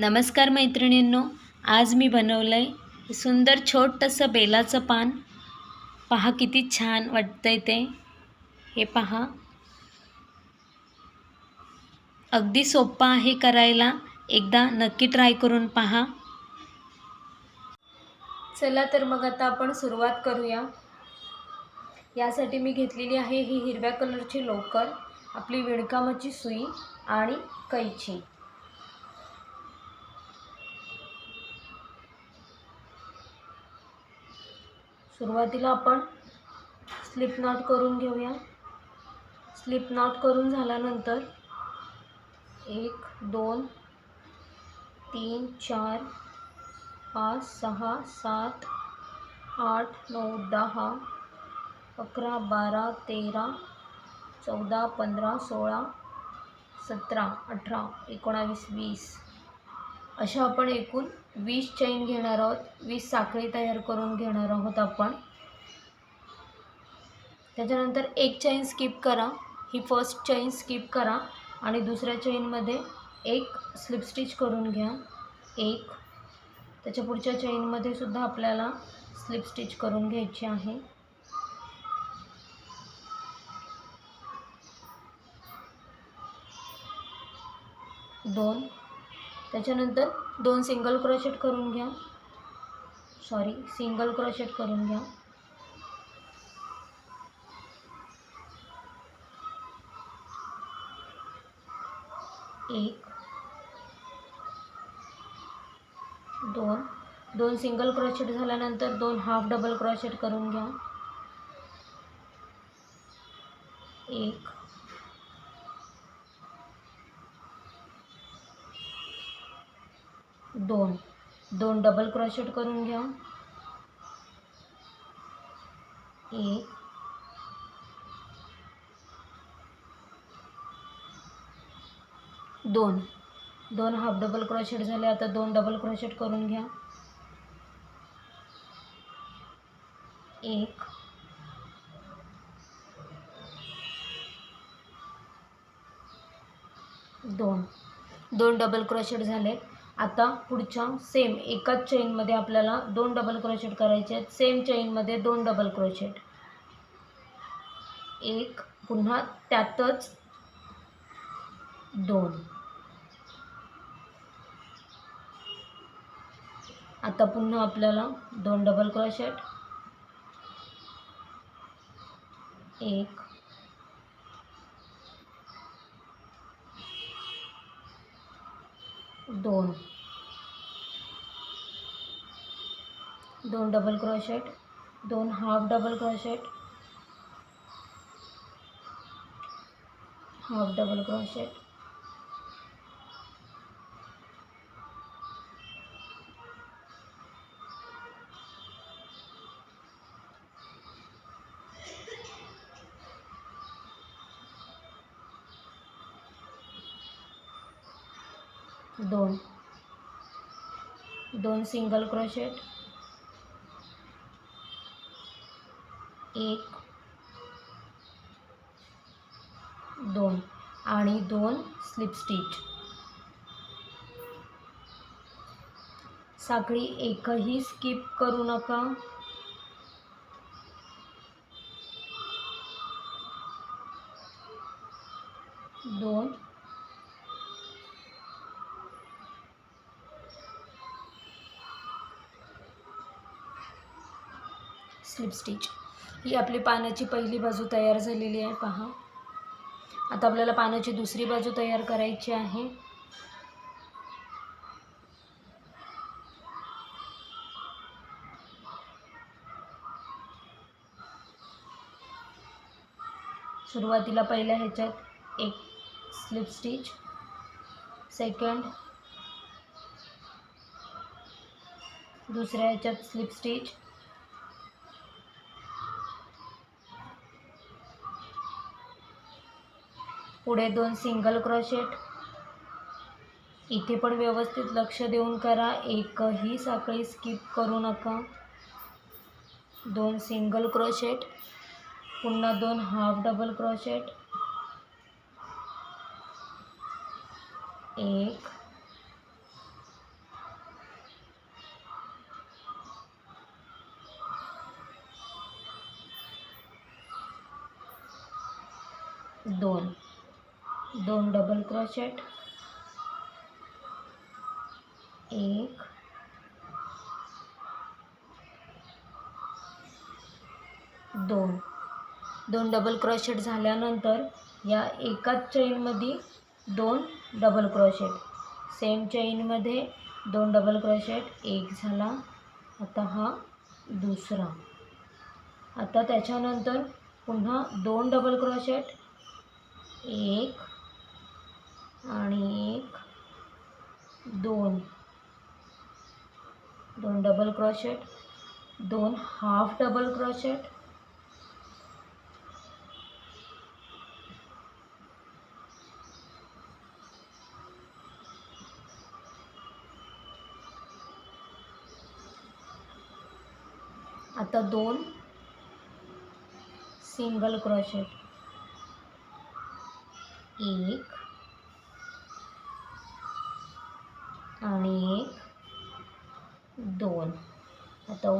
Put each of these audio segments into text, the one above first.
नमस्कार मैत्रिणींनो आज मी बनवलं आहे सुंदर छोटंसं बेलाचं पान. पहा किती छान वाटतं आहे ते. हे पहा. अगदी सोपं आहे करायला. एकदा नक्की ट्राय करून पहा. चला तर मग आता आपण सुरुवात करूया. यासाठी मी घेतलेली आहे ही हिरव्या कलरची लोकर आपली विणकामाची सुई आणि कैची. सुरुवातीला आपण स्लिप नॉट करून घेऊया. स्लिप नॉट करून झाल्यानंतर एक दोन तीन चार पाच सहा सात आठ नऊ दहा अकरा बारा तेरा चौदा पंधरा सोळा सतरा अठरा एकोणावीस वीस. अशा आपण एकूण वीस चैन घेणार आहोत. वीस साखळी तयार करून घेणार आहोत आपण. त्याच्यानंतर एक चैन स्किप करा. ही फर्स्ट चैन स्किप करा. आणि दुसऱ्या चैनमध्ये एक स्लिप स्टिच करून घ्या. एक. त्याच्या पुढच्या चैनमध्ये सुद्धा आपल्याला स्लिप स्टिच करून घ्यायची आहे. दोन. त्याच्यानंतर दोन सिंगल क्रोशेट करून घ्या. सॉरी सिंगल क्रोशेट करून घ्या. एक दोन दोन सिंगल क्रोशेट झाल्यानंतर दोन हाफ डबल क्रोशेट करून घ्या. एक दोन. दोन डबल क्रोशेट घ्या एक. दोन. दोन हाफ़ डबल क्रोशेट झाले, आता दोन डबल क्रोशेट घ्या. एक. दोन. दोन डबल क्रोशेट झाले. आता पुढच्या सेम एकाच चेनमध्ये आपल्याला दोन डबल क्रोशेट करायचे आहेत. सेम चेनमध्ये दोन डबल क्रोशेट एक पुन्हा त्यातच दोन. आता पुन्हा आपल्याला दोन डबल क्रोशेट एक दोन. दोन डबल क्रोशेट दोन half double crochet half double crochet दोन. दोन सिंगल क्रोशेट एक. दोन. आणि दोन स्लिप स्टिच साखळी एकही स्किप करू नका. दोन. Slip stitch. ही आपली पानाची पहिली बाजू तयार झालेली आहे पहा. आता आपल्याला पानाची दुसरी बाजू तयार करायची आहे. सुरुवातीला पहिल्या ह्याच्यात एक स्लिप स्टिच. सेकंड. दुसऱ्या ह्याच्यात स्लिप स्टिच. पुढे दोन सिंगल क्रोशेट इथे पण व्यवस्थित लक्ष देऊन करा. एकही साखळी स्किप करू नका. दोन सिंगल क्रोशेट पुन्हा दोन हाफ डबल क्रोशेट एक. दोन. दोन डबल क्रोशेट एक. दोन. दोन डबल क्रोशेट झाल्यानंतर या एकाच चेनमध्ये दोन डबल क्रोशेट सेम चेनमध्ये दोन डबल क्रोशेट एक झाला. आता हा दुसरा. आता त्याच्यानंतर पुन्हा दोन डबल क्रोशेट एक. आणि एक दोन. दोन डबल क्रॉशेट दोन हाफ डबल क्रॉशेट आता दोन सिंगल क्रॉशेट एक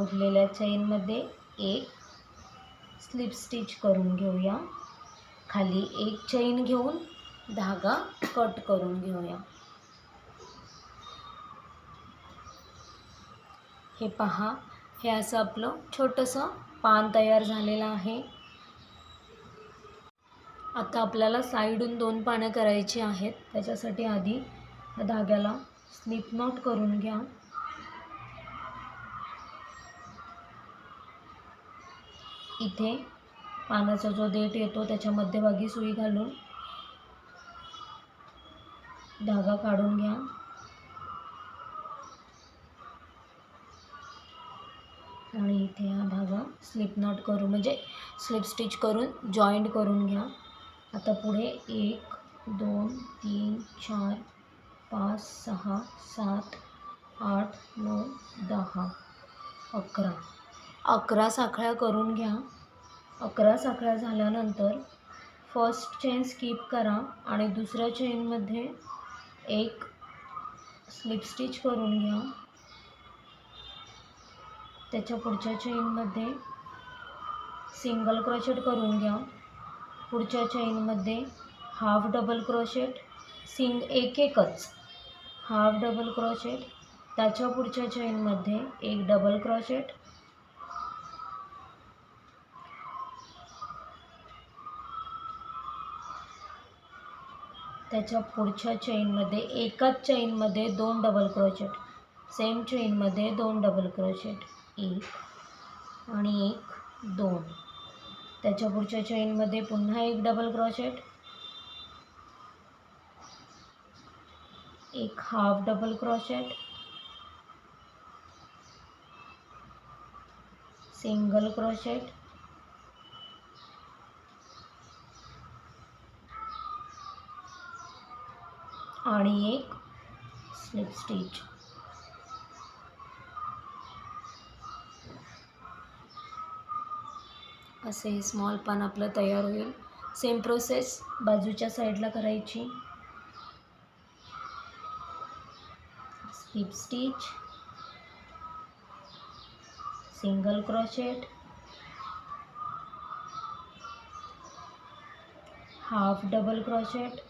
उरलेल्या चैनमध्ये एक स्लिप स्टिच करून घेऊया. खाली एक चैन घेऊन धागा कट करून घेऊया. हे पहा हे असं आपलं छोटंसं पान तयार झालेलं आहे. आता आपल्याला साईडून दोन पानं करायची आहेत. त्याच्यासाठी आधी ह्या धाग्याला स्लिप नॉट करून घ्या. इथे पानाचा जो देठ येतो त्याच्या मध्यभागी सुई घालून धागा काढून घ्या. आणि इथे हा धागा स्लिप नॉट करून म्हणजे स्लिप स्टिच करून जॉईंट करून घ्या. आता पुढे एक दोन तीन चार पाच सहा सात आठ नऊ दहा अकरा. अकरा साखळ्या करून घ्या. अकरा साखळ्या झाल्यानंतर फर्स्ट चेन स्किप करा आणि दुसऱ्या चेनमध्ये एक स्लिप स्टिच करून घ्या. त्याच्या पुढच्या चेनमध्ये सिंगल क्रोशेट करून घ्या. पुढच्या चेनमध्ये हाफ डबल क्रोशेट सिंग एक एकच हाफ डबल क्रोशेट त्याच्या पुढच्या चेनमध्ये एक डबल क्रोशेट त्याच्या पुढच्या चेनमध्ये एकाच चेनमध्ये दोन डबल क्रोचेट सेम चेनमध्ये दोन डबल क्रोचेट एक आणि एक दोन. त्याच्या पुढच्या चेनमध्ये पुन्हा एक डबल क्रोशेट एक half double crochet single crochet आणि एक स्लिप स्टिच असे हे स्मॉल पान आपलं तयार होईल. सेम प्रोसेस बाजूच्या साईडला करायची. Slip stitch single crochet half double crochet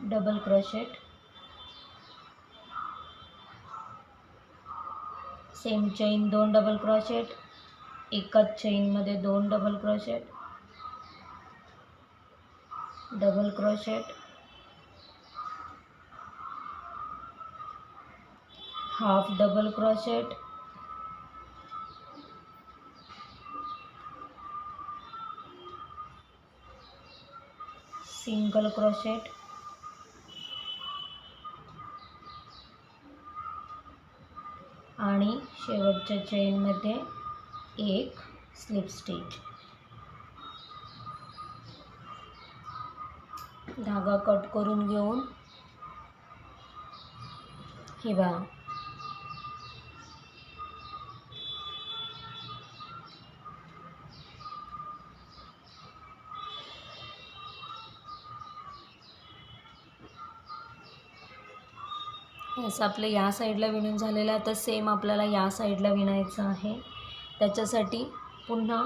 double crochet same chain दोन डबल क्रोशेट एकाच चेनमध्ये दोन double crochet double crochet half double crochet single crochet मागच्या चेनमध्ये एक स्लिप स्टिच धागा कट करून घेऊन. हे असं आपलं या साईडला विणून झालेलं आहे तर सेम आपल्याला या साईडला विणायचं आहे. त्याच्यासाठी पुन्हा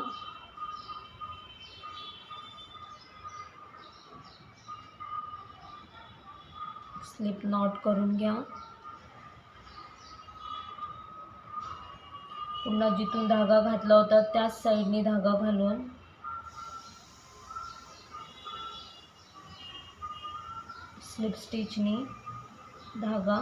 स्लिप नॉट करून घ्या. पुन्हा जिथून धागा घातला होता त्याच साईडनी धागा घालून. स्लिप स्टिचनी धागा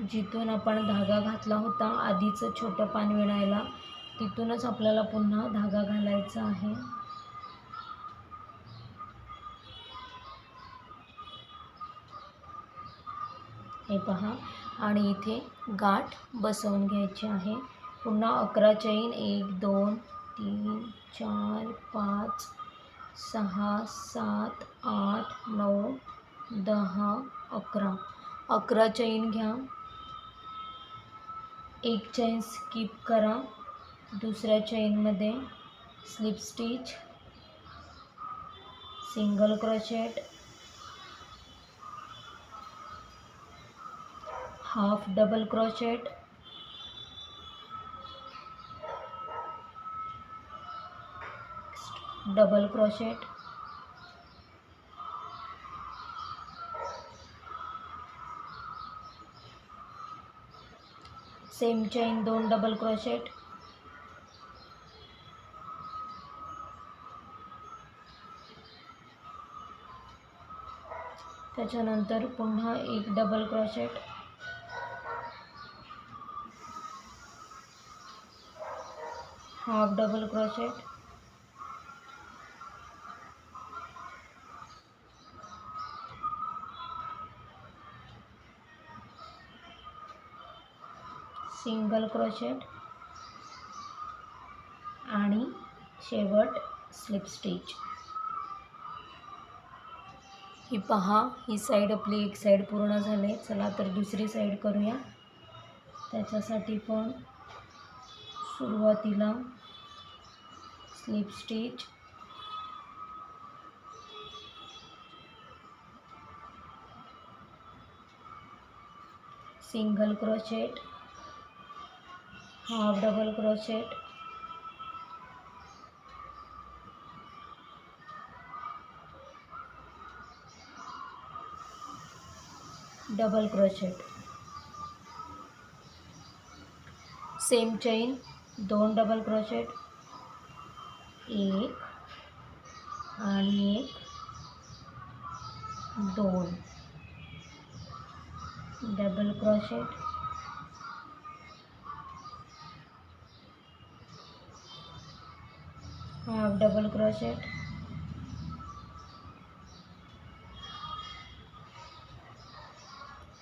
जिथून आपण धागा घातला होता आधीचं छोटं पान विणायला तिथूनच आपल्याला पुन्हा धागा घालायचा आहे. हे पहा आणि इथे गाठ बसवून घ्यायची आहे. पुन्हा अकरा चैन एक दोन तीन चार पाच सहा सात आठ नऊ दहा अकरा. अकरा चैन घ्या. एक चैन स्किप करा. दुसऱ्या चैनमध्ये slip stitch single crochet half double crochet double crochet same chain दोन डबल क्रोशेट त्याच्यानंतर पुन्हा एक double crochet half double crochet single crochet आणि शेवट स्लिप स्टिच. ही पहा ही साईड आपली एक साईड पूर्ण झाली. चला तर दुसरी साईड करूया. त्याच्यासाठी पण सुरुवातीला slip stitch. Single crochet. Half double crochet double crochet same chain, दोन डबल क्रोचेट एक एक, दोन। Double crochet half double crochet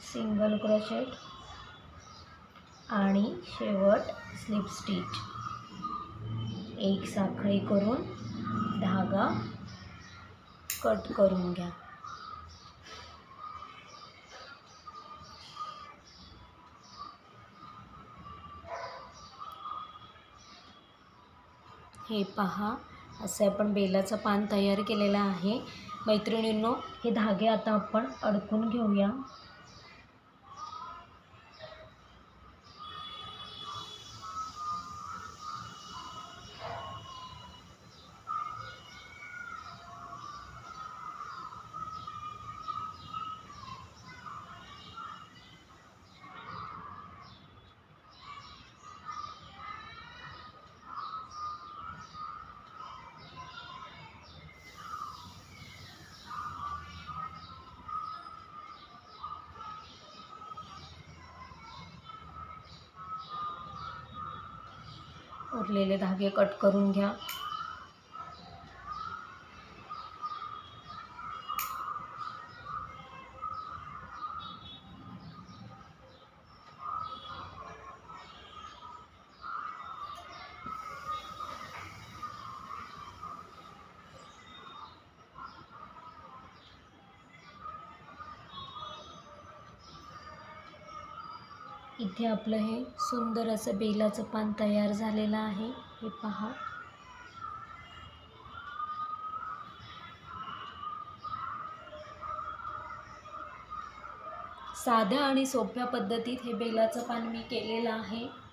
single crochet आणि शेवट स्लिप स्टिच एक साखळी करून धागा कट करून घ्या. हे पहा असं आपण बेलाचं पान तयार केलेलं आहे. मैत्रिणींनो हे धागे आता आपण अडकून घेऊया. उरलेले धागे कट करून घ्या. इथे आपलं हे सुंदर असं बेलाचं पान तयार झालेलं आहे. हे पहा. साध्या आणि सोप्या पद्धतीत हे बेलाचं पान मी केलेलं आहे.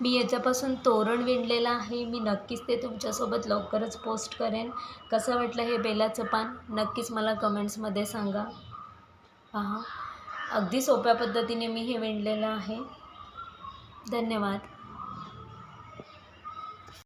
मी याच्यापासून तोरण विणलेलं आहे. मी नक्कीच ते तुमच्यासोबत लवकरच पोस्ट करेन. कसं वाटलं हे बेलाचं पान? नक्कीच मला कमेंट्समध्ये सांगा. पहा अगदी सोप्या पद्धतीने मी हे विणलेलं आहे. धन्यवाद.